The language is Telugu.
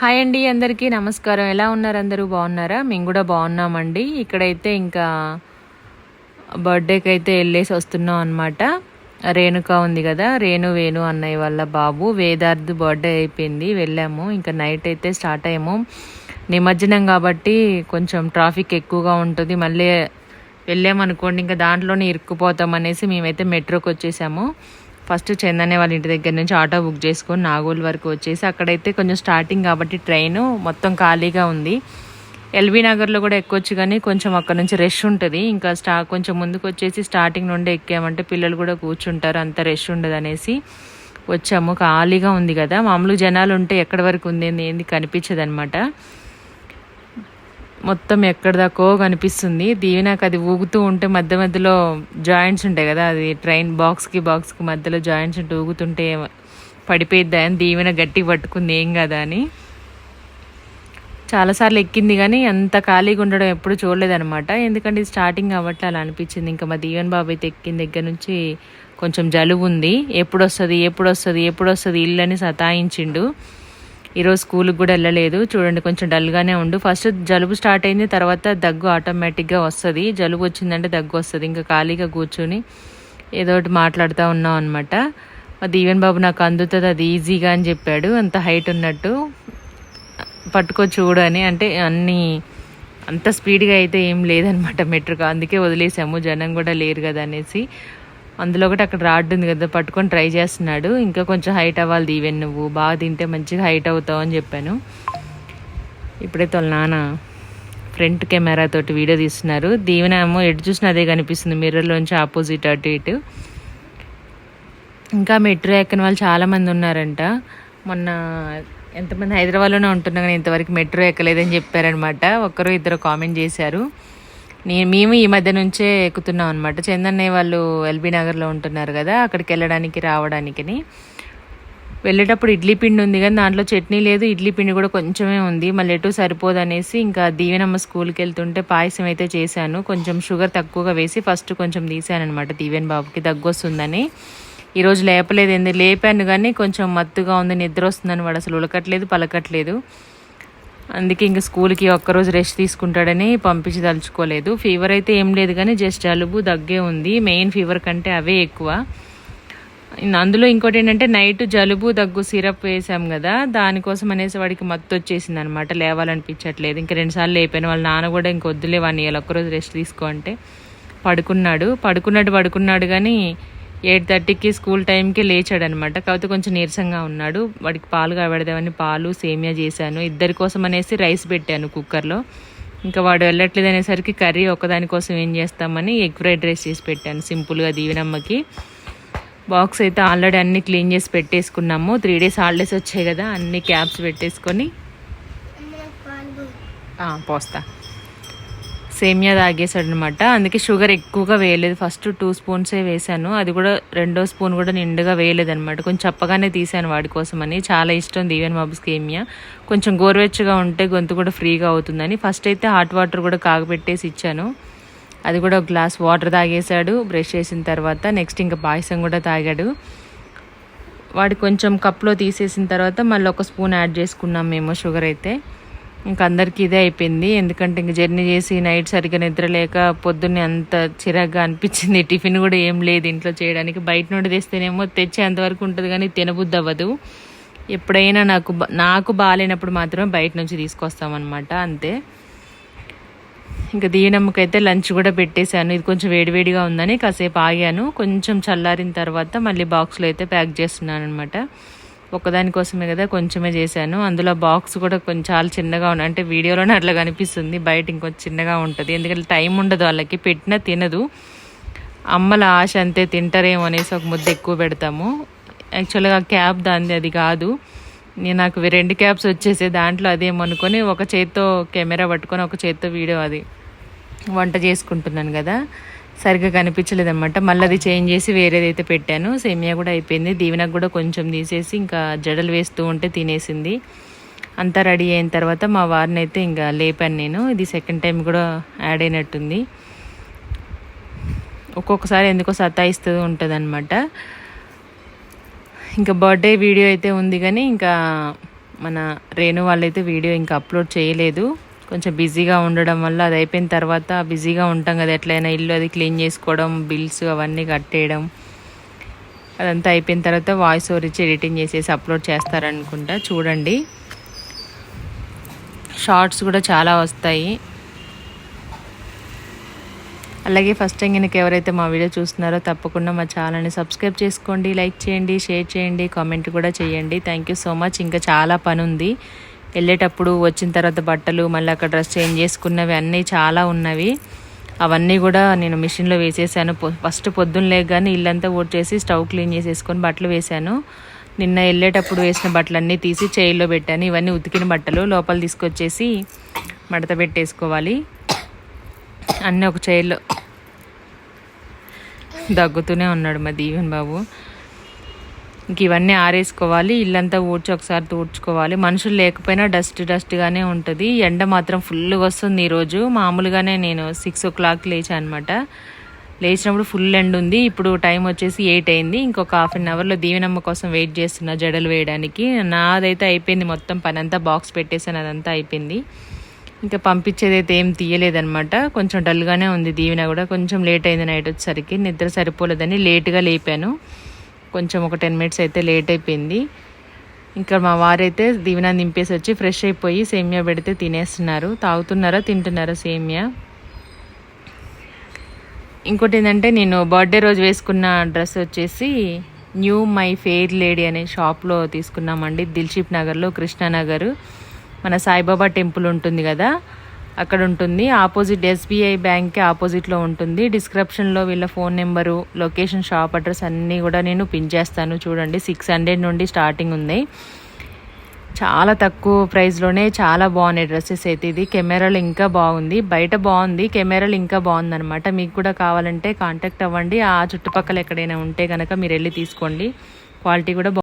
హాయ్ అండి అందరికీ నమస్కారం. ఎలా ఉన్నారు అందరూ? బాగున్నారా? మేము కూడా బాగున్నామండి. ఇక్కడైతే ఇంకా బర్త్డేకి అయితే వెళ్ళేసి వస్తున్నాం అనమాట రేణుక ఉంది కదా రేణు వేణు అన్నయ్య వాళ్ళ బాబు. వేదార్థ్ బర్త్డే అయిపోయింది వెళ్ళాము. ఇంకా నైట్ అయితే స్టార్ట్ అయ్యాము. నిమజ్జనం కాబట్టి కొంచెం ట్రాఫిక్ ఎక్కువగా ఉంటుంది. మళ్ళీ వెళ్ళామనుకోండి ఇంకా దాంట్లోనే ఇరుక్కుపోతాం అనేసి మేమైతే మెట్రోకి వచ్చేసాము. ఫస్ట్ చందనే వాళ్ళ ఇంటి దగ్గర నుంచి ఆటో బుక్ చేసుకొని నాగోల్ వరకు వచ్చేసి అక్కడైతే కొంచెం స్టార్టింగ్ కాబట్టి ట్రైన్ మొత్తం ఖాళీగా ఉంది. ఎల్బీ నగర్లో కూడా ఎక్కొచ్చు కానీ కొంచెం అక్కడ నుంచి రష్ ఉంటుంది. ఇంకా స్టా కొంచెం ముందుకు వచ్చేసి స్టార్టింగ్ నుండి ఎక్కామంటే పిల్లలు కూడా కూర్చుంటారు. అంత రష్ ఉండదు అనేసి వచ్చాము. ఖాళీగా ఉంది కదా. మామూలు జనాలు ఉంటే ఎక్కడి వరకు ఉంది ఏంది కనిపించదు అనమాట మొత్తం ఎక్కడ దాకో కనిపిస్తుంది నాకు అది ఊగుతూ ఉంటే మధ్య మధ్యలో జాయింట్స్ ఉంటాయి కదా అది ట్రైన్ బాక్స్కి బాక్స్కి మధ్యలో జాయింట్స్ ఉంటే ఊగుతుంటే పడిపోయిద్దా అని దీవెన గట్టి పట్టుకుంది ఏం కదా అని. చాలాసార్లు ఎక్కింది కానీ అంత ఖాళీగా ఉండడం ఎప్పుడు చూడలేదనమాట ఎందుకంటే ఇది స్టార్టింగ్ కాబట్టి అలా అనిపించింది. ఇంకా మా దీవెన్ బాబు అయితే ఎక్కిన దగ్గర నుంచి కొంచెం జలుబు ఉంది. ఎప్పుడు వస్తుంది ఎప్పుడు వస్తుంది ఎప్పుడు వస్తుంది ఇల్లు అని సతాయించిండు. ఈరోజు స్కూల్కి కూడా వెళ్ళలేదు. చూడండి కొంచెం డల్గానే ఉండు. ఫస్ట్ జలుబు స్టార్ట్ అయింది తర్వాత దగ్గు ఆటోమేటిక్గా వస్తుంది. జలుబు వచ్చిందంటే దగ్గు వస్తుంది. ఇంకా ఖాళీగా కూర్చొని ఏదో ఒకటి మాట్లాడుతూ ఉన్నాం అనమాట మా దీవెన్ బాబు నాకు అందుతుంది అది ఈజీగా అని చెప్పాడు. అంత హైట్ ఉన్నట్టు. పట్టుకో చూడు అని. అంటే అన్నీ అంత స్పీడ్గా అయితే ఏం లేదనమాట మెట్రోగా అందుకే వదిలేసాము. జనం కూడా లేరు కదా అనేసి. అందులో ఒకటి అక్కడ రాడ్ ఉంది కదా పట్టుకొని ట్రై చేస్తున్నాడు. ఇంకా కొంచెం హైట్ అవ్వాలి దీవెన్ నువ్వు. బాగా తింటే మంచిగా హైట్ అవుతావు అని చెప్పాను. ఇప్పుడైతే వాళ్ళ నాన్న ఫ్రంట్ కెమెరా తోటి వీడియో తీస్తున్నారు. దీవెన ఏమో ఎటు చూసినా అదే కనిపిస్తుంది. మిర్రర్లోంచి ఆపోజిట్ అటు ఇటు. ఇంకా మెట్రో ఎక్కని వాళ్ళు చాలామంది ఉన్నారంట. మొన్న ఎంతమంది హైదరాబాద్లోనే ఉంటున్నా కానీ ఇంతవరకు మెట్రో ఎక్కలేదని చెప్పారనమాట. ఒక్కరు ఇద్దరు కామెంట్ చేశారు. నేను మేము ఈ మధ్య నుంచే ఎక్కుతున్నాం అనమాట చందన్నయ్య వాళ్ళు ఎల్బీ నగర్లో ఉంటున్నారు కదా అక్కడికి వెళ్ళడానికి రావడానికని. వెళ్ళేటప్పుడు ఇడ్లీ పిండి ఉంది కానీ దాంట్లో చట్నీ లేదు ఇడ్లీ పిండి కూడా కొంచెమే ఉంది. మళ్ళీ ఎటు సరిపోదు అనేసి ఇంకా దీవెనమ్మ స్కూల్కి వెళ్తుంటే పాయసం అయితే చేశాను. కొంచెం షుగర్ తక్కువగా వేసి ఫస్ట్ కొంచెం తీసాను అనమాట దీవెన్ బాబుకి. దగ్గు వస్తుందని ఈరోజు లేపలేదు ఎందుకు లేపాను కానీ కొంచెం మత్తుగా ఉంది నిద్ర వస్తుందని వాడు అసలు ఉలకట్లేదు పలకట్లేదు. అందుకే ఇంకా స్కూల్కి ఒక్కరోజు రెస్ట్ తీసుకుంటాడని పంపించి తలుచుకోలేదు. ఫీవర్ అయితే ఏం లేదు కానీ జస్ట్ జలుబు దగ్గే ఉంది. మెయిన్ ఫీవర్ కంటే అవే ఎక్కువ. అందులో ఇంకోటి ఏంటంటే నైట్ జలుబు దగ్గు సిరప్ వేసాం కదా దానికోసం అనేసి వాడికి మత్తు వచ్చేసింది అనమాట లేవాలనిపించట్లేదు. ఇంకా రెండుసార్లు లేపాను. వాళ్ళ నాన్న కూడా ఇంకొద్దులే వన్ ఇయర్ ఒక్కరోజు రెస్ట్ తీసుకో అంటే. పడుకున్నాడు. పడుకున్నట్టు పడుకున్నాడు కానీ ఎయిట్ థర్టీకి స్కూల్ టైంకి లేచాడు అనమాట కాకపోతే కొంచెం నీరసంగా ఉన్నాడు. వాడికి పాలు కాబెడదామని పాలు సేమియా చేశాను. ఇద్దరి కోసం అనేసి రైస్ పెట్టాను కుక్కర్లో. ఇంకా వాడు వెళ్ళట్లేదు అనేసరికి కర్రీ ఒకదాని కోసం ఏం చేస్తామని ఎగ్ ఫ్రైడ్ రైస్ చేసి పెట్టాను సింపుల్గా దీవెనమ్మకి. బాక్స్ అయితే ఆల్రెడీ అన్నీ క్లీన్ చేసి పెట్టేసుకున్నాము. త్రీ డేస్ హాలిడేస్ వచ్చాయి కదా అన్ని క్యాప్స్ పెట్టేసుకొని. పోస్తా. సేమియా తాగేశాడు అనమాట అందుకే షుగర్ ఎక్కువగా వేయలేదు. ఫస్ట్ టూ స్పూన్సే వేసాను అది కూడా రెండో స్పూన్ కూడా నిండుగా వేయలేదు అనమాట కొంచెం చప్పగానే తీసాను వాడి కోసమని. అని చాలా ఇష్టం దీవెన్ బాబు సేమియా. కొంచెం గోరువెచ్చగా ఉంటే గొంతు కూడా ఫ్రీగా అవుతుందని. ఫస్ట్ అయితే హాట్ వాటర్ కూడా కాగబెట్టేసి ఇచ్చాను. అది కూడా ఒక గ్లాస్ వాటర్ తాగేశాడు. బ్రష్ చేసిన తర్వాత నెక్స్ట్ ఇంకా పాయసం కూడా తాగాడు. వాడి కొంచెం కప్లో తీసేసిన తర్వాత మళ్ళీ ఒక స్పూన్ యాడ్ చేసుకున్నాం మేము షుగర్ అయితే. ఇంక అందరికీ ఇదే అయిపోయింది. ఎందుకంటే ఇంక జర్నీ చేసి నైట్ సరిగ్గా నిద్రలేక పొద్దున్నే అంత చిరాగ్గా అనిపించింది. టిఫిన్ కూడా ఏం లేదు ఇంట్లో చేయడానికి. బయట నుండి తెస్తేనేమో తెచ్చేంతవరకు ఉంటుంది కానీ తినబుద్ది అవ్వదు ఎప్పుడైనా నాకు నాకు బాగాలేనప్పుడు మాత్రమే బయట నుంచి తీసుకొస్తామన్నమాట. అంతే. ఇంకా దీనమ్మకైతే లంచ్ కూడా పెట్టేశాను. ఇది కొంచెం వేడివేడిగా ఉందని కాసేపు ఆగాను. కొంచెం చల్లారిన తర్వాత మళ్ళీ బాక్స్లో అయితే ప్యాక్ చేస్తున్నాను అనమాట ఒకదానికోసమే కదా కొంచెమే చేశాను. అందులో బాక్స్ కూడా కొంచెం చాలా చిన్నగా ఉంది అంటే వీడియోలోనే అట్లా కనిపిస్తుంది. బయట ఇంకొంచెం చిన్నగా ఉంటుంది. ఎందుకంటే టైం ఉండదు వాళ్ళకి. పెట్టినా తినదు. అమ్మల ఆశ అంతే తింటారేమో అనేసి ఒక ముద్ద ఎక్కువ పెడతాము. యాక్చువల్గా క్యాబ్ దాంది అది కాదు. నేను నాకు రెండు క్యాబ్స్ వచ్చేసే దాంట్లో అదేమనుకొని ఒక చేత్తో కెమెరా పట్టుకొని ఒక చేత్తో వీడియో అది వంట చేసుకుంటున్నాను కదా. సరిగ్గా కనిపించలేదు అనమాట మళ్ళీ అది చేంజ్ చేసి వేరేదైతే పెట్టాను. సేమియా కూడా అయిపోయింది. దీవెనకు కూడా కొంచెం తీసేసి ఇంకా జడలు వేస్తూ ఉంటే తినేసింది. అంతా రెడీ అయిన తర్వాత మా వారిని అయితే ఇంకా లేపాను నేను. ఇది సెకండ్ టైం కూడా యాడ్ అయినట్టుంది. ఒక్కొక్కసారి ఎందుకో సతాయిస్తూ ఉంటుంది అనమాట ఇంకా బర్త్డే వీడియో అయితే ఉంది కానీ ఇంకా మన రేణు వాళ్ళైతే వీడియో ఇంకా అప్లోడ్ చేయలేదు. కొంచెం బిజీగా ఉండడం వల్ల అది అయిపోయిన తర్వాత బిజీగా ఉంటాం కదా ఎట్లయినా ఇల్లు అది క్లీన్ చేసుకోవడం బిల్స్ అవన్నీ కట్టేయడం. అదంతా అయిపోయిన తర్వాత వాయిస్ ఓవర్ ఇచ్చి ఎడిటింగ్ చేసేసి అప్లోడ్ చేస్తారనుకుంటా. చూడండి. షార్ట్స్ కూడా చాలా వస్తాయి. అలాగే ఫస్ట్ టైం కనుక ఎవరైతే మా వీడియో చూస్తున్నారో తప్పకుండా మా ఛానల్ని సబ్స్క్రైబ్ చేసుకోండి లైక్ చేయండి షేర్ చేయండి కామెంట్ కూడా చేయండి. Thank you so much. ఇంకా చాలా పని ఉంది వెళ్ళేటప్పుడు వచ్చిన తర్వాత బట్టలు మళ్ళీ అక్కడ డ్రెస్ చేంజ్ చేసుకున్నవి అన్నీ చాలా ఉన్నవి. అవన్నీ కూడా నేను మిషన్లో వేసేసాను. ఫస్ట్ పొద్దున్న లేకగానే ఇల్లంతా ఓట్ చేసి స్టవ్ క్లీన్ చేసేసుకొని బట్టలు వేశాను. నిన్న వెళ్ళేటప్పుడు వేసిన బట్టలన్నీ తీసి చైర్లో పెట్టాను. ఇవన్నీ ఉతికిన బట్టలు లోపల తీసుకొచ్చేసి మడత పెట్టేసుకోవాలి. అన్నీ ఒక చైర్లో దగ్గుతూనే ఉన్నాడు మా దీవెన్ బాబు. ఇంక ఇవన్నీ ఆరేసుకోవాలి ఇల్లంతా ఊడ్చి ఒకసారి తూడ్చుకోవాలి. మనుషులు లేకపోయినా డస్ట్ డస్ట్గానే ఉంటుంది. ఎండ మాత్రం ఫుల్గా వస్తుంది ఈరోజు. మామూలుగానే నేను సిక్స్ ఓ క్లాక్ లేచాను అనమాట లేచినప్పుడు ఫుల్ ఎండ్ ఉంది. ఇప్పుడు టైం వచ్చేసి ఎయిట్ అయింది. ఇంకొక హాఫ్ అన్ అవర్లో దీవెనమ్మ కోసం వెయిట్ చేస్తున్నా జడలు వేయడానికి. నాదైతే అయిపోయింది మొత్తం పని అంతా బాక్స్ పెట్టేసాను అదంతా అయిపోయింది. ఇంకా పంపించేదైతే ఏం తీయలేదనమాట కొంచెం డల్గానే ఉంది దీవెన కూడా. కొంచెం లేట్ అయింది నైట్ వచ్చేసరికి. నిద్ర సరిపోలేదని లేట్గా లేపాను. కొంచెం ఒక టెన్ మినిట్స్ అయితే లేట్ అయిపోయింది. ఇంకా మా వారైతే దీవెన నింపేసి వచ్చి ఫ్రెష్ అయిపోయి సేమియా పెడితే తినేస్తున్నారు. తాగుతున్నారా తింటున్నారా సేమియా? ఇంకోటి ఏంటంటే నేను బర్త్డే రోజు వేసుకున్న డ్రెస్ వచ్చేసి న్యూ మై ఫెయిర్ లేడీ అనే షాప్లో తీసుకున్నామండి. దిల్షిప్ నగర్లో కృష్ణానగర్ మన సాయిబాబా టెంపుల్ ఉంటుంది కదా. అక్కడ ఉంటుంది. ఆపోజిట్ ఎస్బీఐ బ్యాంక్కి ఆపోజిట్లో ఉంటుంది. డిస్క్రిప్షన్లో వీళ్ళ phone number location shop address అన్నీ కూడా నేను పిన్ చేస్తాను. చూడండి సిక్స్ హండ్రెడ్ నుండి స్టార్టింగ్ ఉంది. చాలా తక్కువ ప్రైస్లోనే చాలా బాగున్నాయి డ్రెస్సెస్ అయితే ఇది. కెమెరాలు ఇంకా బాగుంది. బయట బాగుంది. కెమెరాలు ఇంకా బాగుందన్నమాట. మీకు కూడా కావాలంటే కాంటాక్ట్ అవ్వండి. ఆ చుట్టుపక్కల ఎక్కడైనా ఉంటే కనుక మీరు వెళ్ళి తీసుకోండి. క్వాలిటీ కూడా బాగుంది